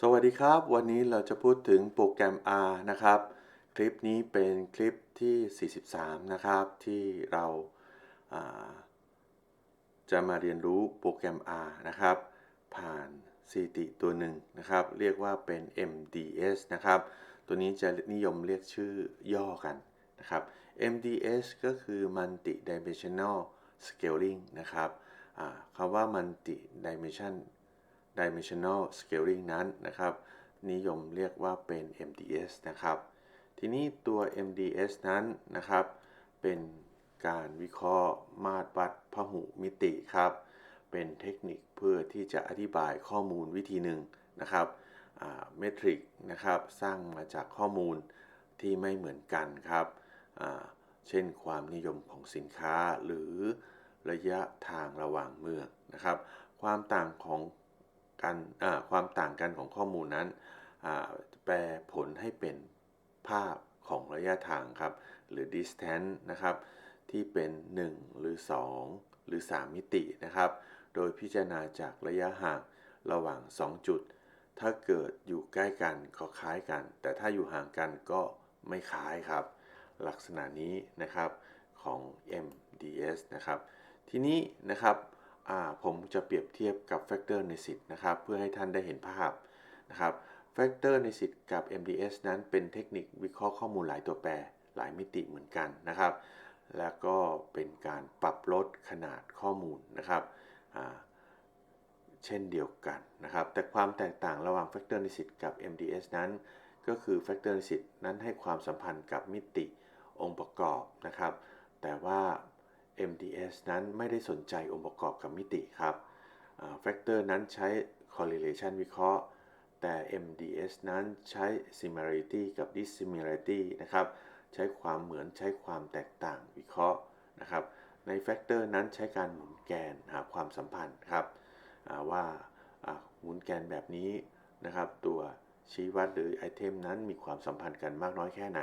สวัสดีครับ วันนี้เราจะพูดถึงโปรแกรม R นะครับ คลิปนี้เป็นคลิปที่ 43 นะครับ ที่เราาจะมาเรียนรู้โปรแกรม R นะครับ ผ่านสถิติตัวหนึ่งนะครับ เรียกว่าเป็น MDS นะครับ ตัวนี้จะนิยมเรียกชื่อย่อกันนะครับ MDS ก็คือ Multi Dimensional Scaling นะครับคำว่า Multi Dimension dimensional scaling นั้นนะครับ นิยมเรียกว่าเป็น MDS นะครับ ทีนี้ตัว MDS นั้นนะครับ เป็นการวิเคราะห์มาตรวัดพหุมิติครับ เป็นเทคนิคเพื่อที่จะอธิบายข้อมูลวิธีหนึ่งนะครับเมทริกนะครับ สร้างมาจากข้อมูลที่ไม่เหมือนกันครับ เช่นความนิยมของสินค้าหรือระยะทางระหว่างเมืองนะครับ ความต่างของ การความต่างกันของข้อมูลนั้น แปลผลให้เป็นภาพของระยะทางครับ หรือ distance นะครับ ที่เป็น 1 หรือ 2 หรือ 3 มิตินะครับ โดยพิจารณาจากระยะห่างระหว่าง 2 จุด ถ้าเกิดอยู่ใกล้กันก็คล้ายกัน แต่ถ้าอยู่ห่างกันก็ไม่คล้ายครับ ลักษณะนี้นะครับของ MDS นะครับ ทีนี้นะครับ ผมจะเปรียบเทียบกับแฟกเตอร์ในสิทธ์นะครับ เพื่อให้ท่านได้เห็นภาพนะครับแฟกเตอร์ในสิทธ์กับ MDS นั้นเป็นเทคนิควิเคราะห์ข้อมูลหลายตัวแปรหลายมิติเหมือนกันนะครับ แล้วก็เป็นการปรับลดขนาดข้อมูลนะครับเช่นเดียวกันนะครับ แต่ความแตกต่างระหว่างแฟกเตอร์ในสิทธ์กับ MDS นั้น ก็คือแฟกเตอร์ในสิทธ์นั้นให้ความสัมพันธ์กับมิติองค์ประกอบนะครับ แต่ว่า MDS นั้นไม่ได้สนใจองค์ประกอบกับมิติครับแฟกเตอร์นั้นใช้ correlation วิเคราะห์ แต่ MDS นั้นใช้ similarity กับ dissimilarity นะครับ ใช้ความเหมือนใช้ความแตกต่างวิเคราะห์นะครับ ในแฟกเตอร์นั้นใช้การหมุนแกนหาความสัมพันธ์ครับว่าหมุนแกนแบบนี้นะครับ ตัวชี้วัดหรือไอเทมนั้นมีความสัมพันธ์กันมากน้อยแค่ไหน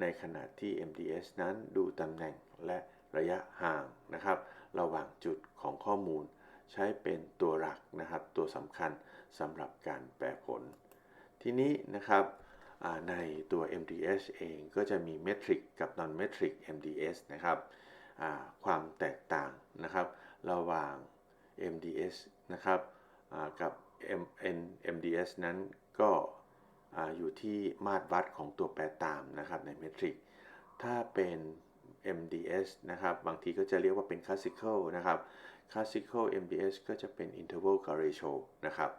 ในขณะที่ MDS นั้นดูตำแหน่งและ ระยะห่างนะครับ ระหว่างจุดของข้อมูล ใช้เป็นตัวหลักนะครับ ตัวสำคัญสำหรับการแปลผล ทีนี้นะครับในตัว MDS เองก็จะมี Metric กับ Non-Metric MDS นะครับความแตกต่างนะครับ ระหว่าง MDS นะครับกับ MN MDS นั้นก็อยู่ที่มาตรวัดของตัวแปรตามนะครับใน Metric ถ้าเป็น MDS นะครับ บางทีก็จะเรียกว่าเป็น classical นะครับ classical MDS ก็จะเป็น interval c o r r e t i o นะครับ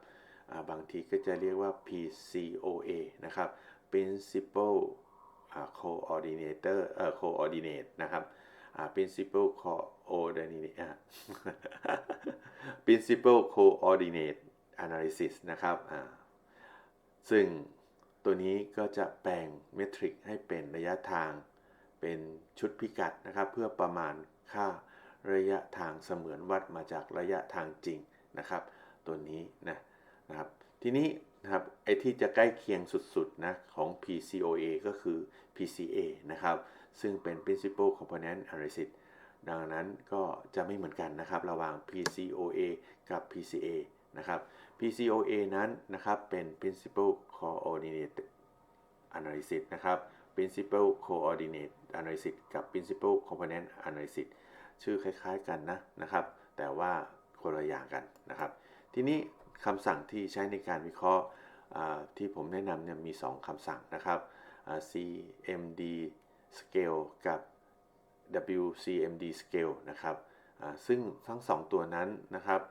บางทีก็จะเรียกว่า PCOA นะครับ principal coordinator เอ่อ coordinate นะครับ principal coordinate principal coordinate analysis นะครับซึ่งตัวนี้ก็จะแปลงเมทริกให้เป็นระยะทาง เป็นชุดพิกัดนะครับ เพื่อประมาณค่าระยะทางเสมือนวัดมาจากระยะทางจริงนะครับ ตัวนี้นะนะครับ ทีนี้นะครับไอ้ที่จะใกล้เคียงสุดๆนะของ PCOA ก็คือ PCA นะครับ ซึ่งเป็น Principal Component Analysis ดังนั้นก็จะไม่เหมือนกันนะครับ ระหว่าง PCOA กับ PCA นะครับ PCOA นั้นนะครับเป็น Principal Coordinate Analysis นะครับ Principal Coordinate Analysis กับ Principal Component Analysis ชื่อคล้ายๆกันนะนะครับ แต่ว่าคนละอย่างกันนะครับ ทีนี้คำสั่งที่ใช้ในการวิเคราะห์ที่ผมแนะนำเนี่ยมี 2คำสั่งนะครับ CMD scale กับ WCMD scale นะครับซึ่งทั้ง 2 ตัวนั้นนะครับ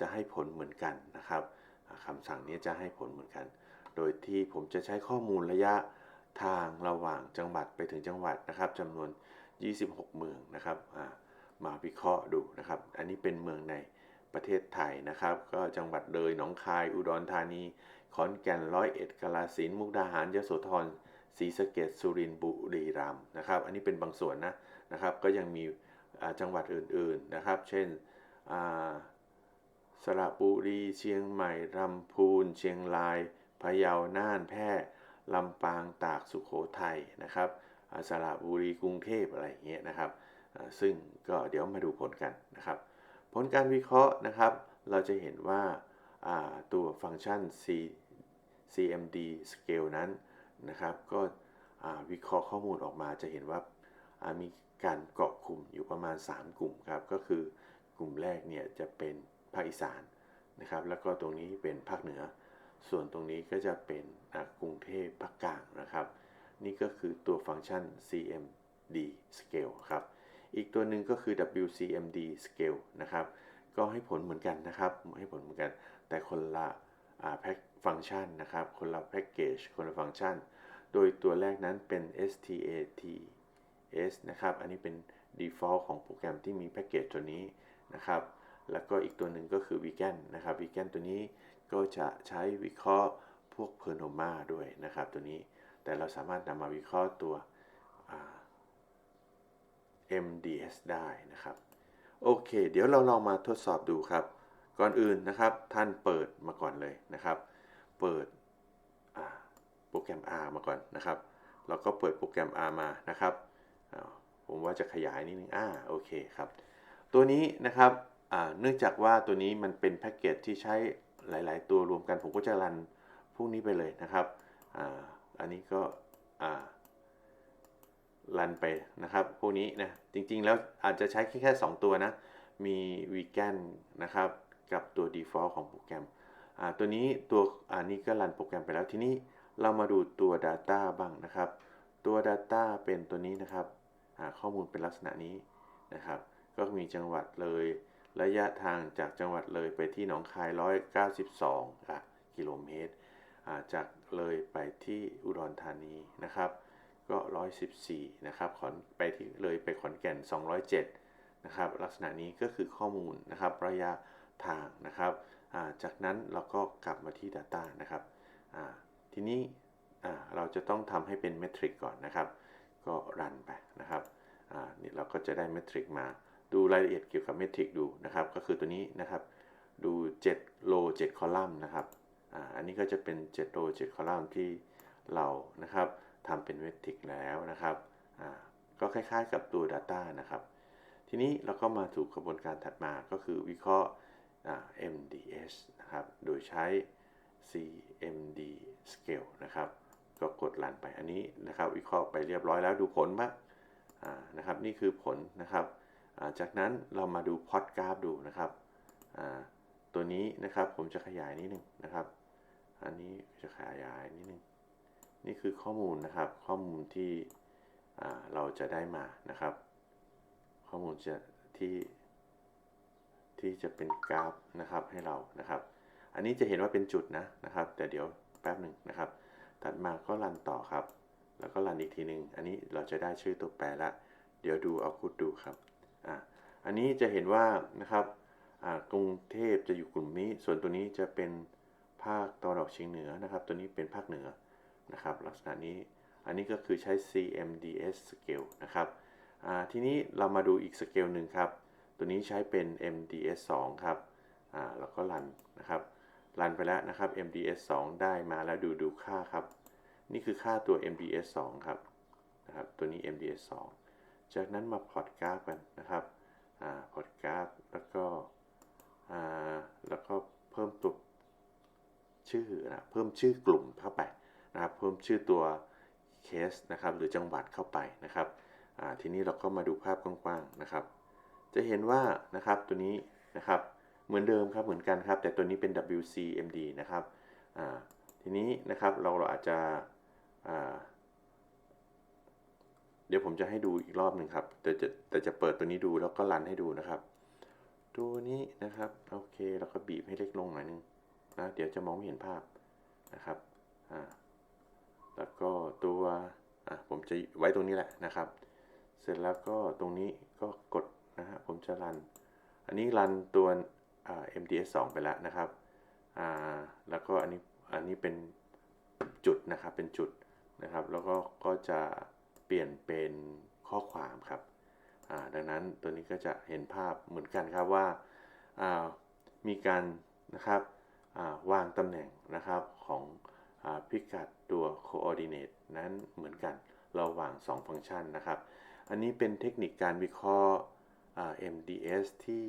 จะให้ผลเหมือนกันนะครับคำสั่งนี้จะให้ผลเหมือนกัน โดยที่ผมจะใช้ข้อมูลระยะ ทางระหว่างจังหวัดไปถึงจังหวัดนะครับจำนวน 26 เมืองนะครับมาวิเคราะห์ดูนะครับ อันนี้เป็นเมืองในประเทศไทยนะครับ ก็จังหวัดเลยหนองคาย อุดรธานี ขอนแก่นร้อยเอ็ดกาฬสินธุ์มุกดาหารยโสธรศรีสะเกษสุรินทร์บุรีรัมย์นะครับ อันนี้เป็นบางส่วนนะนะครับ ก็ยังมีจังหวัดอื่นๆนะครับ เช่นสระบุรีเชียงใหม่ลำพูน เชียงรายพะเยาน่านแพร่ ลำปางตากสุขโขทัยนะครับสระบุรีกรุงเทพอะไรอย่างเงี้ยนะครับ ซึ่งก็เดี๋ยวมาดูผลกันนะครับ ผลการวิเคราะห์นะครับ เราจะเห็นว่าตัวฟังก์ชัน C CMD scale นั้นนะครับ ก็วิเคราะห์ข้อมูลออกมาจะเห็นว่าอ่ามีการเกาะกลุ่มอยู่ประมาณ 3 กลุ่มครับ ก็คือกลุ่มแรกเนี่ยจะเป็นภาคอีสานนะครับ แล้วก็ตรงนี้เป็นภาคเหนือ ส่วนตรงนี้ก็จะเป็นกรุงเทพภาคกลางนะครับ นี่ก็คือตัวฟังก์ชัน CMD scale ครับ อีกตัวหนึ่งก็คือ WCMD scale นะครับ ก็ให้ผลเหมือนกันนะครับ ให้ผลเหมือนกัน แต่คนละแพ็กฟังก์ชันนะครับ คนละแพ็กเกจ คนละฟังก์ชัน โดยตัวแรกนั้นเป็น STATS นะครับ อันนี้เป็น default ของโปรแกรมที่มีแพ็กเกจตัวนี้นะครับ แล้วก็อีกตัวหนึ่งก็คือ Vegan นะครับ Vegan ตัวนี้ ก็จะใช้วิเคราะห์พวก Pernoma ด้วยนะครับตัวนี้แต่เราสามารถนำมาวิเคราะห์ตัว MDS ได้นะครับ โอเค เดี๋ยวเราลองมาทดสอบดูครับ ก่อนอื่นนะครับท่านเปิดมาก่อนเลยนะครับ เปิดโปรแกรม R มาก่อนนะครับ เราก็เปิดโปรแกรม R มานะครับผมว่าจะขยายนิดนึงอ่าโอเคครับ ตัวนี้นะครับเนื่องจากว่าตัวนี้มันเป็นแพ็กเกจที่ใช้ หลาย ๆ ตัวรวมกันผมก็จะรันพวกนี้ไปเลยนะครับอ,อันนี้ก็รันไปนะครับพวกนี้นะจริง ๆ แล้วอาจจะใช้แค่แค่ 2 ตัวนะ มี vegan นะครับกับตัว default ของโปรแกรมตัวนี้ตัวอันนี้ก็รันโปรแกรมไปแล้วทีนี้เรามาดูตัว data บ้างนะครับ ตัว data เป็นตัวนี้นะครับข้อมูลเป็นลักษณะนี้นะครับ ก็มีจังหวัดเลย ระยะทางจากจังหวัดเลยไปที่หนองคาย 192อะกิโลเมตรจากเลยไปที่อุดรธานีนะครับ ก็ 114 นะครับขอนไปที่เลยไปขอนแก่น 207 นะครับ ลักษณะนี้ก็คือข้อมูลนะครับระยะทางนะครับ จากนั้นเราก็กลับมาที่ Data นะครับ ทีนี้เราจะต้องทำให้เป็นเมทริกก่อนนะครับ ก็รันไปนะครับนี่เราก็จะได้เมทริกมา ดูรายละเอียดเกี่ยวกับเมทริกดูนะครับ ก็คือตัวนี้นะครับ ดู7 row 7 column นะครับอันนี้ก็จะเป็น7 row 7 column ที่เรานะครับทำเป็นเมทริกแล้วนะครับก็คล้ายๆกับตัว Data นะครับ ทีนี้เราก็มาถูกกระบวนการถัดมาก็คือวิเคราะห์ MDS นะครับ โดยใช้ CMD scale นะครับ ก็กดรันไปอันนี้นะครับ วิเคราะห์ไปเรียบร้อยแล้วดูผลบ้างนะครับ นี่คือผลนะครับ จากนั้นเรามาดูพอดกราฟดูนะครับตัวนี้นะครับผมจะขยายนิดนึงนะครับ อันนี้จะขยายนิดนึงนี่คือข้อมูลนะครับข้อมูลที่เราจะได้มานะครับ ข้อมูลจะที่ที่จะเป็นกราฟนะครับให้เรานะครับ อันนี้จะเห็นว่าเป็นจุดนะนะครับ แต่เดี๋ยวแป๊บหนึ่งนะครับ ถัดมาก็รันต่อครับ แล้วก็รันอีกทีหนึ่งอันนี้เราจะได้ชื่อตัวแปรละ เดี๋ยวดูเอาคุดดูครับ อันนี้จะเห็นว่านะครับกรุงเทพจะอยู่กลุ่มนี้ ส่วนตัวนี้จะเป็นภาคตะวันออกเฉียงเหนือนะครับ ตัวนี้เป็นภาคเหนือนะครับ ลักษณะนี้อันนี้ก็คือใช้ CMDS scale นะครับทีนี้เรามาดูอีกสเกลหนึ่งครับ ตัวนี้ใช้เป็น MDS 2ครับเราก็รันนะครับ รันไปแล้วนะครับ MDS 2ได้มาแล้วดูดูค่าครับ นี่คือค่าตัว MDS 2ครับนะครับ ตัวนี้ MDS 2 จากนั้นมาพอร์ตกราฟกันนะครับพอร์ตกราฟแล้วก็แล้วก็เพิ่มตัวชื่อนะเพิ่มชื่อกลุ่มเข้าไปนะครับ เพิ่มชื่อตัวเคสนะครับ หรือจังหวัดเข้าไปนะครับทีนี้เราก็มาดูภาพกว้างๆนะครับ จะเห็นว่านะครับตัวนี้นะครับเหมือนเดิมครับเหมือนกันครับ แต่ตัวนี้เป็น WCMD นะครับทีนี้นะครับเราเราอาจจะ เดี๋ยวผมจะให้ดูอีกรอบหนึ่งครับ แต่จะแต่จะเปิดตัวนี้ดูแล้วก็รันให้ดูนะครับ ตัวนี้นะครับ โอเคเราก็บีบให้เล็กลงหน่อยนึงนะเดี๋ยวจะมองไม่เห็นภาพนะครับอ่าแล้วก็ตัวอะผมจะไว้ตรงนี้แหละนะครับ เสร็จแล้วก็ตรงนี้ก็กดนะฮะผมจะรัน อันนี้รันตัวอ่า MDS 2 ไปแล้วนะครับอ่าแล้วก็อันนี้อันนี้เป็นจุดนะครับเป็นจุดนะครับ แล้วก็ก็จะ เปลี่ยนเป็นข้อความครับดังนั้นตัวนี้ก็จะเห็นภาพเหมือนกันครับว่ามีการนะครับวางตำแหน่งนะครับของอพิกัดตัว coordinate นั้นเหมือนกันเราวาง 2 ฟังก์ชันนะครับ อันนี้เป็นเทคนิคการวิเคราะห์ MDS ที่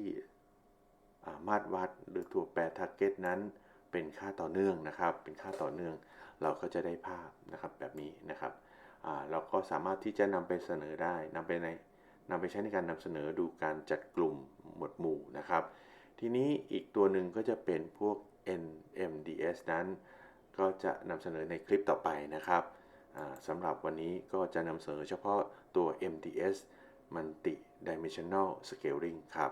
มาตรวัดหรือตัวแปร target นั้นเป็นค่าต่อเนื่องนะครับ เป็นค่าต่อเนื่องเราก็จะได้ภาพนะครับแบบนี้นะครับ เราก็สามารถที่จะนำไปเสนอได้นำไปในนำไปใช้ในการนำเสนอดูการจัดกลุ่มหมวดหมู่นะครับ ทีนี้อีกตัวหนึ่งก็จะเป็นพวก NMDS นั้นก็จะนำเสนอในคลิปต่อไปนะครับอ่าสำหรับวันนี้ก็จะนำเสนอเฉพาะตัว MDS Multi Dimensional Scaling ครับ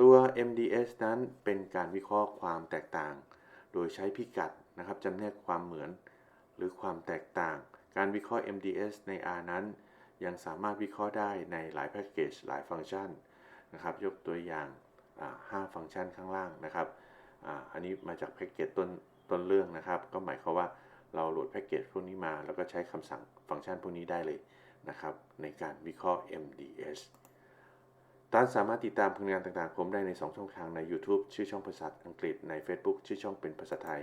ตัว MDS นั้นเป็นการวิเคราะห์ความแตกต่าง โดยใช้พิกัดนะครับจำแนกความเหมือน หรือความแตกต่าง การวิเคราะห์ MDS ใน R นั้น ยังสามารถวิเคราะห์ได้ในหลายแพ็กเกจหลายฟังก์ชันนะครับยกตัวอย่าง 5 ฟังก์ชันข้างล่างนะครับออันนี้มาจากแพ็กเกจต้นต้นเรื่องนะครับ ก็หมายความว่าเราโหลดแพ็กเกจพวกนี้มาแล้วก็ใช้คำสั่งฟังก์ชันพวกนี้ได้เลยนะครับในการวิเคราะห์ MDS ท่านสามารถติดตามผลงานต่างๆ ผมได้ใน 2 ช่องทางใน YouTube ชื่อช่องภาษาอังกฤษใน Facebook ชื่อช่องเป็นภาษาไทย